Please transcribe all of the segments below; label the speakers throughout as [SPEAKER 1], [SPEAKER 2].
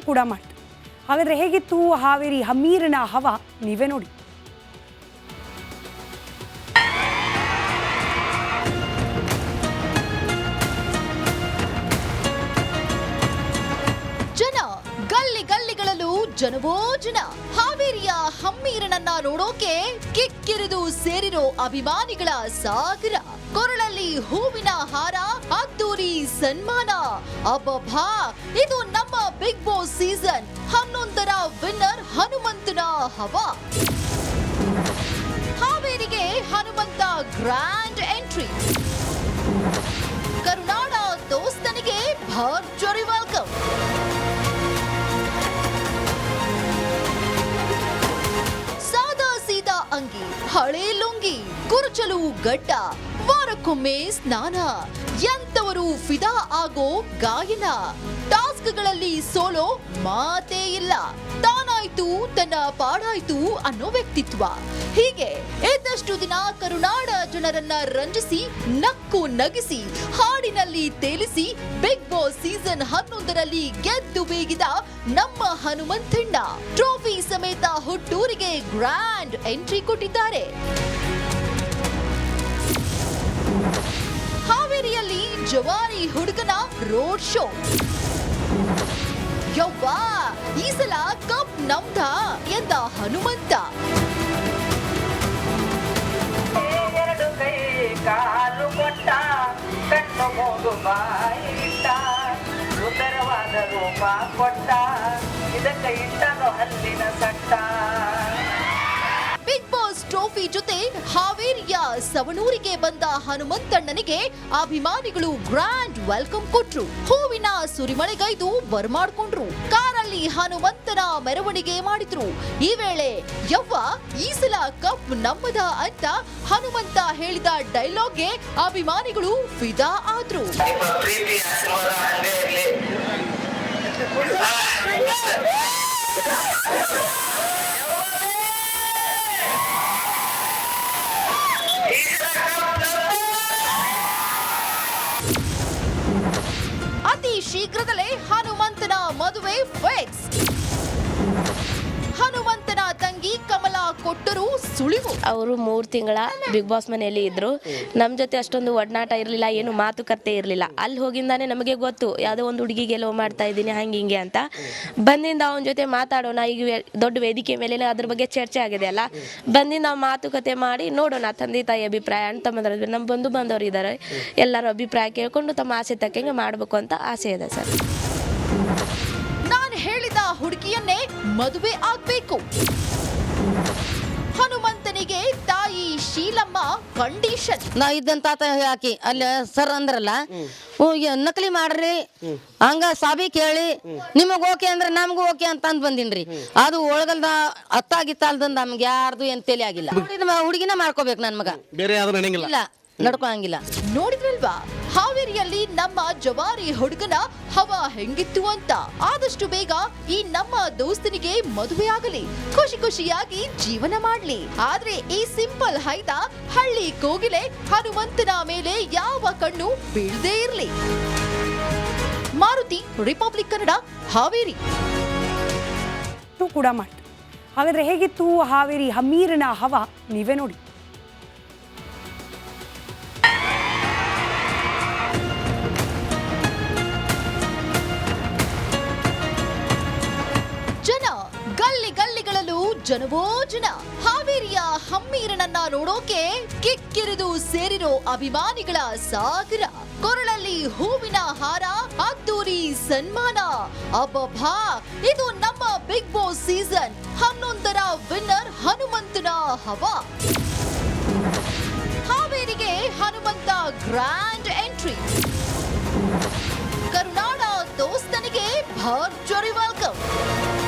[SPEAKER 1] ಕೂಡ ಮಾಡ್ತು. ಹಾಗಾದರೆ ಹೇಗಿತ್ತು ಹಾವೇರಿ ಹಮ್ಮೀರಿನ ಹವ ನೀವೇ ನೋಡಿ.
[SPEAKER 2] ಗಲ್ಲಿಗಳಲ್ಲೂ ಜನವೋ ಜನ ಹಾವೇರಿಯ ಹಮ್ಮೀರನನ್ನ ನೋಡೋಕೆ ಕಿಕ್ಕಿರಿದು ಸೇರಿರೋ ಅಭಿಮಾನಿಗಳ ಸಾಗರ. ಕೊರಳಲ್ಲಿ ಹೂವಿನ ಹಾರ, ಅದ್ದೂರಿ ಸನ್ಮಾನ. ಅಬ್ಬಬ್ಬಾ, ಇದು ನಮ್ಮ ಬಿಗ್ ಬಾಸ್ ಸೀಸನ್. ಹನ್ನೊಂದರ ವಿನ್ನರ್ ಹನುಮಂತನ ಹವಾ. ಹಾವೇರಿಗೆ ಹನುಮಂತ ಗ್ರ್ಯಾಂಡ್ ಎಂಟ್ರಿ. ಕರುನಾಡ ದೋಸ್ತನಿಗೆ ಭರ್ಜರಿ ವೆಲ್ಕಮ್. ಹಳೆ ಲುಂಗಿ, ಕುರುಚಲು ಗಡ್ಡ, ವಾರಕ್ಕೊಮ್ಮೆ ಸ್ನಾನ. ಎಂತವರು ಫಿದಾ ಆಗೋ ಗಾಯನ. ಟಾಸ್ಕ್ಗಳಲ್ಲಿ ಸೋಲೋ ಮಾತೇ ಇಲ್ಲ. ತಾನಾಯ್ತು, ತನ್ನ ಪಾಡಾಯ್ತು ಅನ್ನೋ ವ್ಯಕ್ತಿತ್ವ. ಹೀಗೆ ಇದ್ದಷ್ಟು ದಿನ ಕರುನಾಡ ಜನರನ್ನ ರಂಜಿಸಿ, ನಕ್ಕು ನಗಿಸಿ, ಹಾಡಿನಲ್ಲಿ ತೇಲಿಸಿ ಬಿಗ್ ಬಾಸ್ ಸೀಸನ್ ಹನ್ನೊಂದರಲ್ಲಿ ಗೆದ್ದು ಬೀಗಿದ ನಮ್ಮ ಹನುಮಂತಣ್ಣ ಟ್ರೋಫಿ ಸಮೇತ ಹುಟ್ಟೂರಿಗೆ ಗ್ರ್ಯಾಂಡ್ ಎಂಟ್ರಿ ಕೊಟ್ಟಿದ್ದಾರೆ. ಹಾವೇರಿಯಲ್ಲಿ ಜವಾರಿ ಹುಡುಗನ ರೋಡ್ ಶೋ. ಯವ್ವಾ, ಈ ಸಲ ಕಪ್ ನಮ್ದ ಎಂದ ಹನುಮಂತ.
[SPEAKER 3] ಕಾಲು ಕೊಟ್ಟ ಕಣ್ಣು ಮೂಗು ಬಾಯಿಟ್ಟ ಸುಂದರವಾದ ರೂಪ ಕೊಟ್ಟ ಇದಕ್ಕೆ ಇಟ್ಟನು
[SPEAKER 2] ಟ್ರೋಫಿ ಜೊತೆ ಹಾವೇರಿಯ ಸವಣೂರಿಗೆ ಬಂದ ಹನುಮಂತಣ್ಣನಿಗೆ ಅಭಿಮಾನಿಗಳು ಗ್ರ್ಯಾಂಡ್ ವೆಲ್ಕಮ್ ಕೊಟ್ರು. ಹೂವಿನ ಸುರಿಮಳೆಗೈದು ಬರ್ಮಾಡ್ಕೊಂಡ್ರು. ಕಾರಲ್ಲಿ ಹನುಮಂತನ ಮೆರವಣಿಗೆ ಮಾಡಿದ್ರು. ಈ ವೇಳೆ ಯವ್ವ ಈ ಸಲ ಕಪ್ ನಮ್ಮದ ಅಂತ ಹನುಮಂತ ಹೇಳಿದ ಡೈಲಾಗ್ಗೆ ಅಭಿಮಾನಿಗಳು ಫಿದಾ ಆದ್ರು. ಅತಿ ಶೀಘ್ರದಲ್ಲೇ ಸುಳಿವು?
[SPEAKER 4] ಅವರು ಮೂರು ತಿಂಗಳ ಬಿಗ್ ಬಾಸ್ ಮನೆಯಲ್ಲಿ ಇದ್ರು. ನಮ್ಮ ಜೊತೆ ಅಷ್ಟೊಂದು ಒಡನಾಟ ಇರಲಿಲ್ಲ ಏನು ಮಾತುಕತೆ ಇರಲಿಲ್ಲ. ಅಲ್ಲಿ ಹೋಗಿಂದಾನೆ ನಮಗೆ ಗೊತ್ತು ಯಾವುದೋ ಒಂದು ಹುಡುಗಿಗೆ ಲವ್ ಮಾಡ್ತಾ ಇದ್ದೀನಿ ಹಂಗೆ ಹಿಂಗೆ ಅಂತ. ಬಂದಿಂದ ಅವನ ಜೊತೆ ಮಾತಾಡೋಣ ಈಗ ದೊಡ್ಡ ವೇದಿಕೆ ಮೇಲೆ ಅದ್ರ ಬಗ್ಗೆ ಚರ್ಚೆ ಆಗಿದೆ ಅಲ್ಲ. ಬಂದಿಂದ ನಾವು ಮಾತುಕತೆ ಮಾಡಿ ನೋಡೋಣ ತಂದೆ ತಾಯಿ ಅಭಿಪ್ರಾಯ ಅಣ್ಣ ತಮ್ಮಂದ್ರ ನಮ್ಮ ಬಂಧು ಬಾಂಧವರು ಇದ್ದಾರೆ ಎಲ್ಲರ ಅಭಿಪ್ರಾಯ ಕೇಳ್ಕೊಂಡು ತಮ್ಮ ಆಸೆ ತಕ್ಕಂಗೆ ಮಾಡಬೇಕು ಅಂತ ಆಸೆ ಇದೆ ಸರ್.
[SPEAKER 2] ನಾನು ಹೇಳಿದ ಹುಡುಗಿಯನ್ನೇ ಮದುವೆ ಆಗ್ಬೇಕು. ಹನುಮಂತನಿಗೆ ತಾಯಿ ಶೀಲಮ್ಮ ಕಂಡೀಷನ್
[SPEAKER 5] ನಾ ಇದ್ದಂತ ತಾತ ಹಾಕಿ ಅಲ್ಲಿ ಸರ್ ಅಂದ್ರಲ್ಲ ಓ, ಯ- ನಕಲಿ ಮಾಡ್ರಿ ಹಂಗ ಸಾಬಿ ಕೇಳಿ ನಿಮಗ್ ಓಕೆ ಅಂದ್ರೆ ನಮ್ಗೂ ಓಕೆ ಅಂತ ಅಂದ್ ಬಂದಿನ್ರಿ. ಅದು ಒಳಗಲ್ದ ಅತ್ತಾಗಿತ್ತ ಅಲ್ದಂದ ನಮ್ಗೆ ಯಾರ್ದು ಏನ್ ತಲೆ ಆಗಿಲ್ಲ. ಹುಡುಗಿನ ಮಾಡ್ಕೋಬೇಕು ನನ್ ಮಗ.
[SPEAKER 6] ಬೇರೆ ಯಾವ್ದು ನಡೆಯಂಗಿಲ್ಲ
[SPEAKER 5] ಇಲ್ಲ ನಡ್ಕೊಳಂಗಿಲ್ಲ
[SPEAKER 2] ನೋಡಿದ್ರಲ್ವಾ? ಹಾವೇರಿಯಲ್ಲಿ ನಮ್ಮ ಜವಾರಿ ಹುಡುಗನ ಹವ ಹೆಂಗಿತ್ತು ಅಂತ. ಆದಷ್ಟು ಬೇಗ ಈ ನಮ್ಮ ದೋಸ್ತನಿಗೆ ಮದುವೆ ಆಗಲಿ. ಖುಷಿ ಖುಷಿಯಾಗಿ ಜೀವನ ಮಾಡ್ಲಿ. ಆದ್ರೆ ಈ ಸಿಂಪಲ್ ಹೈದ ಹಳ್ಳಿ ಕೋಗಿಲೆ ಹನುಮಂತನ ಮೇಲೆ ಯಾವ ಕಣ್ಣು ಬೀಳದೇ ಇರಲಿ. ಮಾರುತಿ, ರಿಪಬ್ಲಿಕ್ ಕನ್ನಡ, ಹಾವೇರಿ.
[SPEAKER 1] ಕೂಡ ಮಾಡ್ತು. ಹಾಗಾದ್ರೆ ಹೇಗಿತ್ತು ಹಾವೇರಿ ಹಮೀರನ ಹವ? ನೀವೇ ನೋಡಿ.
[SPEAKER 2] ಜನವೋ ಜನ. ಹಾವೇರಿಯ ಹಮ್ಮೀರನನ್ನ ನೋಡೋಕೆ ಕಿಕ್ಕಿರಿದು ಸೇರಿರೋ ಅಭಿಮಾನಿಗಳ ಸಾಗರ. ಕೊರಳಲ್ಲಿ ಹೂವಿನ ಹಾರ, ಅದ್ದೂರಿ ಸನ್ಮಾನ. ಅಬ್ಬಬ್ಬಾ, ಇದು ನಮ್ಮ ಬಿಗ್ ಬಾಸ್ ಸೀಸನ್. ಹನ್ನೊಂದರ ವಿನ್ನರ್ ಹನುಮಂತನ ಹವಾ. ಹಾವೇರಿಗೆ ಹನುಮಂತ ಗ್ರ್ಯಾಂಡ್ ಎಂಟ್ರಿ. ಕರುನಾಡ ದೋಸ್ತನಿಗೆ ಭರ್ಜರಿ ವೆಲ್ಕಮ್.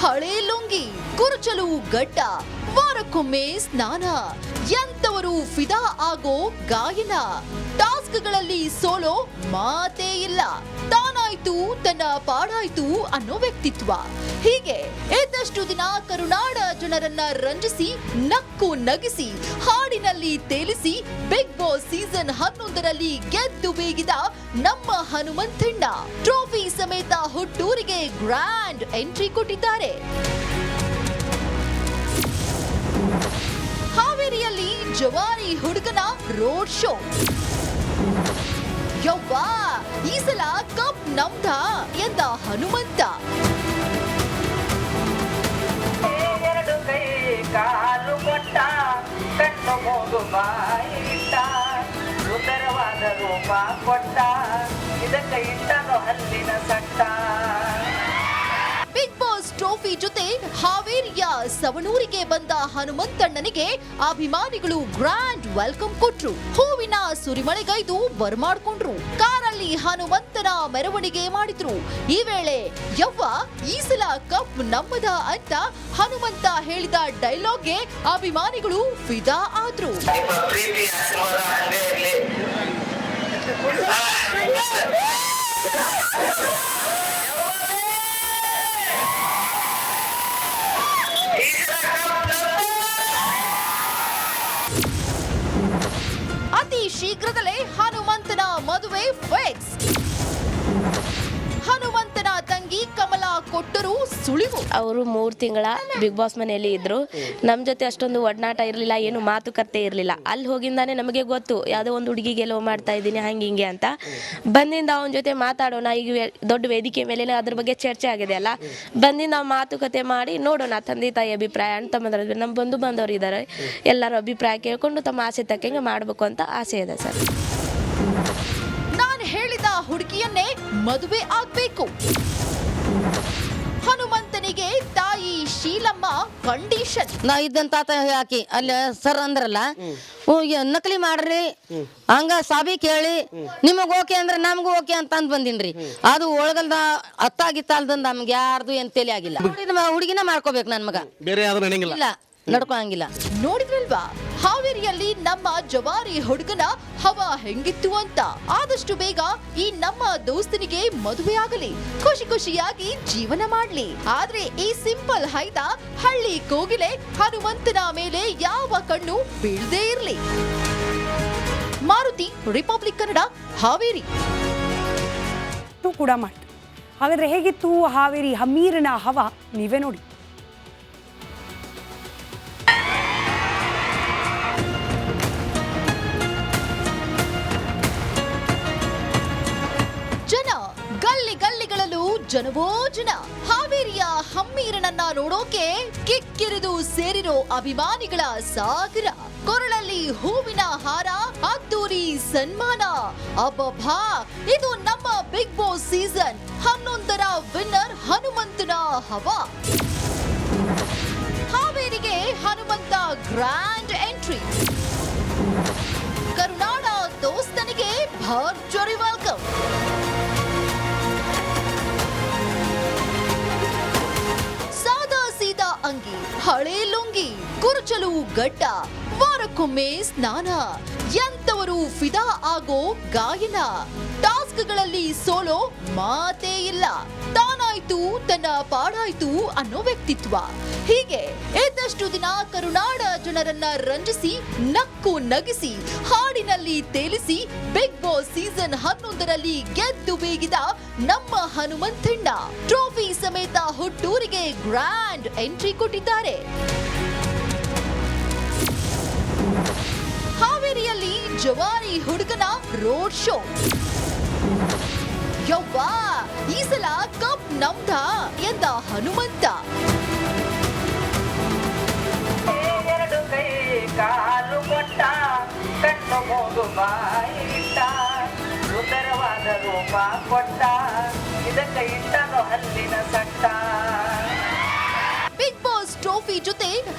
[SPEAKER 2] ಹಳೆ ಲುಂಗಿ ಕುರುಚಲು ಗಡ್ಡ ವಾರಕ್ಕೊಮ್ಮೆ ಸ್ನಾನ. ಎಂತವರು ಫಿದಾ ಆಗೋ ಗಾಯನ. ಟಾಸ್ಕ್ಗಳಲ್ಲಿ ಸೋಲೋ ಮಾತೇ ಇಲ್ಲ. ತಾನಾಯ್ತು, ತನ್ನ ಪಾಡಾಯ್ತು ಅನ್ನೋ ವ್ಯಕ್ತಿತ್ವ. ಹೀಗೆ ಇದ್ದಷ್ಟು ದಿನ ಕರುನಾಡ ಜನರನ್ನ ರಂಜಿಸಿ, ನಕ್ಕು ನಗಿಸಿ, ಹಾಡಿನಲ್ಲಿ ತೇಲಿಸಿ, ಬಿಗ್ ಬಾಸ್ ಸೀಸನ್ ಹನ್ನೊಂದರಲ್ಲಿ ಗೆದ್ದು ಬೀಗಿದ ನಮ್ಮ ಹನುಮಂತಣ್ಣ. ಟ್ರೋಫಿ ಸಮೇತ ಹುಟ್ಟೂರಿಗೆ ಗ್ರ್ಯಾಂಡ್ ಎಂಟ್ರಿ ಕೊಟ್ಟಿದ್ದಾರೆ. ಜವಾರಿ ಹುಡುಗನ ರೋಡ್ ಶೋ. ಯವ್ವಾ, ಈ ಸಲ ಕಪ್ ನಮ್ದ ಎಂದ ಹನುಮಂತ.
[SPEAKER 3] ಎರಡು ಕೈ ಕಾಲು ಕೊಟ್ಟ ಕಣ್ಣು ಮೂಗು ಬಾಯಿಟ್ಟ, ಸುಂದರವಾದ ರೂಪ ಕೊಟ್ಟ, ಇದಕ್ಕೆ ಇಟ್ಟನು ಹಲ್ಲಿನ ಸಟ್ಟ.
[SPEAKER 2] ಟ್ರೋಫಿ ಜೊತೆ ಹಾವೇರಿಯ ಸವಣೂರಿಗೆ ಬಂದ ಹನುಮಂತಣ್ಣನಿಗೆ ಅಭಿಮಾನಿಗಳು ಗ್ರ್ಯಾಂಡ್ ವೆಲ್ಕಮ್ ಕೊಟ್ರು. ಹೂವಿನ ಸುರಿಮಳೆಗೈದು ಬರ್ಮಾಡ್ಕೊಂಡ್ರು. ಕಾರಲ್ಲಿ ಹನುಮಂತನ ಮೆರವಣಿಗೆ ಮಾಡಿದ್ರು. ಈ ವೇಳೆ ಯವ್ವ ಈ ಸಲ ಕಪ್ ನಮ್ಮದ ಅಂತ ಹನುಮಂತ ಹೇಳಿದ ಡೈಲಾಗ್ಗೆ ಅಭಿಮಾನಿಗಳು ಫಿದಾ ಆದ್ರು. ಸುಳಿವು.
[SPEAKER 4] ಅವರು ಮೂರು ತಿಂಗಳ ಬಿಗ್ ಬಾಸ್ ಮನೆಯಲ್ಲಿ ಇದ್ರು. ನಮ್ಮ ಜೊತೆ ಅಷ್ಟೊಂದು ಒಡನಾಟ ಇರಲಿಲ್ಲ ಏನು ಮಾತುಕತೆ ಇರಲಿಲ್ಲ. ಅಲ್ಲಿ ಹೋಗಿಂದಾನೆ ನಮಗೆ ಗೊತ್ತು ಯಾವುದೋ ಒಂದು ಹುಡುಗಿಗೆ ಲವ್ ಮಾಡ್ತಾ ಇದ್ದೀನಿ ಹಂಗೆ ಹಿಂಗೆ ಅಂತ. ಬಂದಿಂದ ಅವನ ಜೊತೆ ಮಾತಾಡೋಣ ಈಗ ದೊಡ್ಡ ವೇದಿಕೆ ಮೇಲೆ ಅದ್ರ ಬಗ್ಗೆ ಚರ್ಚೆ ಆಗಿದೆ ಅಲ್ಲ. ಬಂದಿಂದ ಮಾತುಕತೆ ಮಾಡಿ ನೋಡೋಣ ತಂದೆ ತಾಯಿ ಅಭಿಪ್ರಾಯ ಅಂತ ತಮ್ಮದ್ರ ನಮ್ಮ ಬಂಧು ಬಾಂಧವರು ಇದ್ದಾರೆ ಎಲ್ಲರ ಅಭಿಪ್ರಾಯ ಕೇಳ್ಕೊಂಡು ತಮ್ಮ ಆಸೆ ತಕ್ಕಂಗೆ ಮಾಡಬೇಕು ಅಂತ ಆಸೆ ಇದೆ ಸರ್.
[SPEAKER 2] ನಾನು ಹೇಳಿದ ಹುಡುಗಿಯನ್ನೇ ಮದುವೆ ಆಗ್ಬೇಕು. ಹನುಮಂತನಿಗೆ ತಾಯಿ ಶೀಲಮ್ಮ ಕಂಡೀಷನ್
[SPEAKER 5] ನಾ ಇದ್ದಂತ ತಾತ ಹಾಕಿ ಅಲ್ಲಿ ಸರ್ ಅಂದ್ರಲ್ಲ ಹ್ಞೂ, ನಕಲಿ ಮಾಡ್ರಿ. ಹಂಗ ಸಾಬಿ ಕೇಳಿ ನಿಮಗ್ ಓಕೆ ಅಂದ್ರೆ ನಮ್ಗೂ ಓಕೆ ಅಂತ ಅಂದ್ ಬಂದಿನ್ರಿ. ಅದು ಒಳಗಲ್ದ ಅತ್ತಾಗಿತ್ತಲ್ದ ನಮ್ಗೆ ಯಾರ್ದು ಏನ್ ತಲೆ ಆಗಿಲ್ಲ ಹುಡುಗಿನ ಮಾಡ್ಕೋಬೇಕು ನನ್ ಮಗ.
[SPEAKER 6] ಬೇರೆ ಯಾವ್ದು ನಡೆಯಂಗಿಲ್ಲ
[SPEAKER 5] ಇಲ್ಲ. ನಡ್ಕೊಳಂಗಿಲ್ಲ.
[SPEAKER 2] ನೋಡಿದ್ರಲ್ವಾ? ಹಾವೇರಿಯಲ್ಲಿ ನಮ್ಮ ಜವಾರಿ ಹುಡುಗನ ಹವ ಹೆಂಗಿತ್ತು ಅಂತ. ಆದಷ್ಟು ಬೇಗ ಈ ನಮ್ಮ ದೋಸ್ತನಿಗೆ ಮದುವೆ ಆಗಲಿ ಖುಷಿ ಖುಷಿಯಾಗಿ ಜೀವನ ಮಾಡ್ಲಿ. ಆದ್ರೆ ಈ ಸಿಂಪಲ್ ಹೈದ ಹಳ್ಳಿ ಕೋಗಿಲೆ ಹನುಮಂತನ ಮೇಲೆ ಯಾವ ಕಣ್ಣು ಬೀಳದೇ ಇರ್ಲಿ. ಮಾರುತಿ, ರಿಪಬ್ಲಿಕ್ ಕನ್ನಡ, ಹಾವೇರಿ.
[SPEAKER 1] ಕೂಡ ಮಾಡ್ತು ಹಾಗಾದ್ರೆ ಹೇಗಿತ್ತು ಹಾವೇರಿ ಹಮ್ಮೀರನ ಹವ? ನೀವೇ ನೋಡಿ.
[SPEAKER 2] ಜನವೋ ಜನ ಹಾವೇರಿಯ ಹಮ್ಮೀರನನ್ನ ನೋಡೋಕೆ ಕಿಕ್ಕಿರಿದು ಸೇರಿರೋ ಅಭಿಮಾನಿಗಳ ಸಾಗರ. ಕೊರಳಲ್ಲಿ ಹೂವಿನ ಹಾರ, ಅದ್ದೂರಿ ಸನ್ಮಾನ. ಅಬ್ಬಬ್ಬಾ, ಇದು ನಮ್ಮ ಬಿಗ್ ಬಾಸ್ ಸೀಸನ್ ಹನ್ನೊಂದರ ವಿನ್ನರ್ ಹನುಮಂತನ ಹವಾ. ಹಾವೇರಿಗೆ ಹನುಮಂತ ಗ್ರ್ಯಾಂಡ್ ಎಂಟ್ರಿ ಕರುನಾಡ ದೋಸ್ತನಿಗೆ ಭರ್ಜರಿ ವೆಲ್ಕಮ್ ಹಳೆ ಲುಂಗಿ ಕುರುಚಲು ಗಡ್ಡ ವಾರಕ್ಕೊಮ್ಮೆ ಸ್ನಾನ. ಎಂತವರು ಫಿದಾ ಆಗೋ ಗಾಯನ. ಟಾಸ್ಕ್ಗಳಲ್ಲಿ ಸೋಲೋ ಮಾತೇ ಇಲ್ಲ. ತಾನಾಯ್ತು, ತನ್ನ ಪಾಡಾಯ್ತು ಅನ್ನೋ ವ್ಯಕ್ತಿತ್ವ. ಹೀಗೆ ಇದ್ದಷ್ಟು ದಿನ ಕರುನಾಡ ಜನರನ್ನ ರಂಜಿಸಿ, ನಕ್ಕು ನಗಿಸಿ, ಹಾಡಿನಲ್ಲಿ ತೇಲಿಸಿ, ಬಿಗ್ ಬಾಸ್ ಸೀಸನ್ ಹನ್ನೊಂದರಲ್ಲಿ ಗೆದ್ದು ಬೀಗಿದ ನಮ್ಮ ಹನುಮಂತಣ್ಣ. ಟ್ರೋಫಿ ಸಮೇತ ಹುಟ್ಟೂರಿಗೆ ಗ್ರ್ಯಾಂಡ್ ಎಂಟ್ರಿ ಕೊಟ್ಟಿದ್ದಾರೆ. ಹಾವೇರಿಯಲ್ಲಿ ಜವಾರಿ ಹುಡುಗನ ರೋಡ್ ಶೋ. ಯವ್ವಾ, ಈ ಸಲ ಕಪ್ ನಮ್ದ ಎಂದ ಹನುಮಂತ.
[SPEAKER 3] ಎರಡು ಕೈ ಕಾಲು ಕೊಟ್ಟ, ಕಣ್ಣು ಮೂಗು ಬಾಯಿಟ್ಟ, ಸುಂದರವಾದ ರೂಪ ಕೊಟ್ಟ, ಇದಕ್ಕೆ ಇಟ್ಟನು ಹಲ್ಲಿನ ಸಟ್ಟ.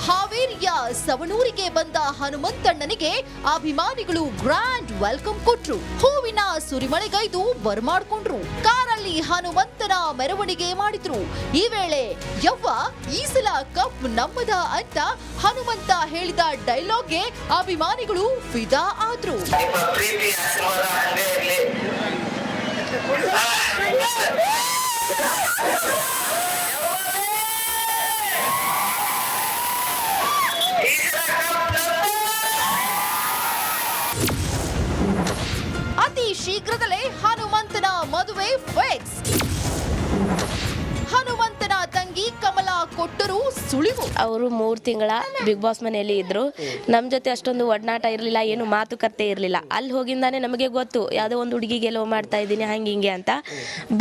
[SPEAKER 2] ಹಾವೇರಿಯ ಸವಣೂರಿಗೆ ಬಂದ ಹನುಮಂತಣ್ಣನಿಗೆ ಅಭಿಮಾನಿಗಳು ಗ್ರ್ಯಾಂಡ್ ವೆಲ್ಕಮ್ ಕೊಟ್ರು. ಹೂವಿನ ಸುರಿಮಳೆಗೈದು ಬರ್ಮಾಡ್ಕೊಂಡ್ರು ಕಾರಲ್ಲಿ ಹನುಮಂತನ ಮೆರವಣಿಗೆ ಮಾಡಿದ್ರು. ಈ ವೇಳೆ, ಯವ್ವ ಈ ಸಲ ಕಪ್ ನಮ್ಮದ ಅಂತ ಹನುಮಂತ ಹೇಳಿದ ಡೈಲಾಗ್ಗೆ ಅಭಿಮಾನಿಗಳು ಫಿದಾ ಆದ್ರು. ಶೀಘ್ರದಲ್ಲೇ ಹನುಮಂತನ ಮದುವೆ ಫಿಕ್ಸ್. ಕಮಲಾ ಕೊಟ್ಟರು ಸುಳಿವು.
[SPEAKER 4] ಅವರು ಮೂರು ತಿಂಗಳ ಬಿಗ್ ಬಾಸ್ ಮನೆಯಲ್ಲಿ ಇದ್ರು. ನಮ್ಮ ಜೊತೆ ಅಷ್ಟೊಂದು ಒಡನಾಟ ಇರಲಿಲ್ಲ ಏನು ಮಾತುಕತೆ ಇರಲಿಲ್ಲ. ಅಲ್ಲಿ ಹೋಗಿಂದಾನೆ ನಮಗೆ ಗೊತ್ತು ಯಾವುದೋ ಒಂದು ಹುಡುಗಿಗೆ ಲವ್ ಮಾಡ್ತಾ ಇದ್ದೀನಿ ಹಂಗೆ ಹಿಂಗೆ ಅಂತ.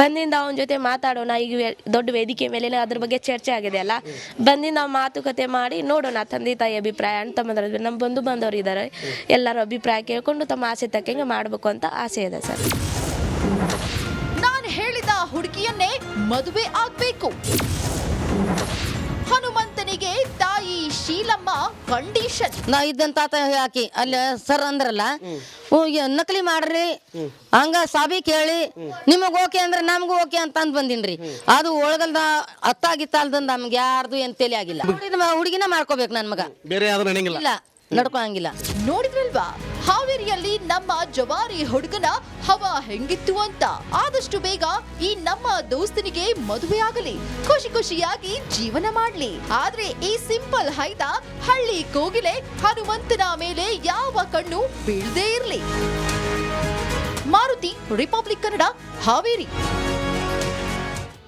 [SPEAKER 4] ಬಂದಿಂದ ಅವನ ಜೊತೆ ಮಾತಾಡೋಣ ಈಗ ದೊಡ್ಡ ವೇದಿಕೆ ಮೇಲೆ ಅದ್ರ ಬಗ್ಗೆ ಚರ್ಚೆ ಆಗಿದೆ ಅಲ್ಲ. ಬಂದಿಂದ ನಾವು ಮಾತುಕತೆ ಮಾಡಿ ನೋಡೋಣ ತಂದೆ ತಾಯಿ ಅಭಿಪ್ರಾಯ ಅಂತ ಬಂದ್ರೆ ನಮ್ಮ ಬಂಧು ಬಾಂಧವರು ಇದ್ದಾರೆ ಎಲ್ಲರ ಅಭಿಪ್ರಾಯ ಕೇಳ್ಕೊಂಡು ತಮ್ಮ ಆಸೆ ತಕ್ಕಂಗೆ ಮಾಡಬೇಕು ಅಂತ ಆಸೆ ಇದೆ ಸರ್.
[SPEAKER 2] ನಾನು ಹೇಳಿದ ಹುಡುಗಿಯನ್ನೇ ಮದುವೆ ಆಗ್ಬೇಕು. ಕಂಡೀಷನ್
[SPEAKER 5] ನಾ ಇದ್ದಂತ ತಾತ ಹಾಕಿ ಅಲ್ಲಿ ಸರ್ ಅಂದ್ರಲ್ಲ ಹ್ಞೂ, ನಕಲಿ ಮಾಡ್ರಿ ಹಂಗ ಸಾಬಿ ಕೇಳಿ ನಿಮಗ್ ಓಕೆ ಅಂದ್ರೆ ನಮ್ಗೂ ಓಕೆ ಅಂತ ಅಂದ್ ಬಂದಿನ್ರಿ. ಅದು ಒಳಗಲ್ದ ಅತ್ತಾಗಿತ್ತಲ್ದ ನಮ್ಗೆ ಯಾರ್ದು ಏನ್ ತಲೆ ಆಗಿಲ್ಲ. ಹುಡುಗಿನ ಮಾಡ್ಕೋಬೇಕು ನನ್ ಮಗ.
[SPEAKER 6] ಬೇರೆ ಯಾವ್ದು ನಡೆಯಂಗಿಲ್ಲ
[SPEAKER 5] ಇಲ್ಲ ನಡ್ಕೊಳಂಗಿಲ್ಲ
[SPEAKER 2] ನೋಡಿದ್ರಲ್ವಾ? ಹಾವೇರಿಯಲ್ಲಿ ನಮ್ಮ ಜವಾರಿ ಹುಡುಗನ ಹವಾ ಹೆಂಗಿತ್ತು ಅಂತ. ಆದಷ್ಟು ಬೇಗ ಈ ನಮ್ಮ ದೋಸ್ತನಿಗೆ ಮದುವೆ ಆಗಲಿ. ಖುಷಿ ಖುಷಿಯಾಗಿ ಜೀವನ ಮಾಡ್ಲಿ. ಆದ್ರೆ ಈ ಸಿಂಪಲ್ ಹೈದ ಹಳ್ಳಿ ಕೋಗಿಲೆ ಹನುಮಂತನ ಮೇಲೆ ಯಾವ ಕಣ್ಣು ಬೀಳದೇ ಇರಲಿ. ಮಾರುತಿ, ರಿಪಬ್ಲಿಕ್ ಕನ್ನಡ, ಹಾವೇರಿ.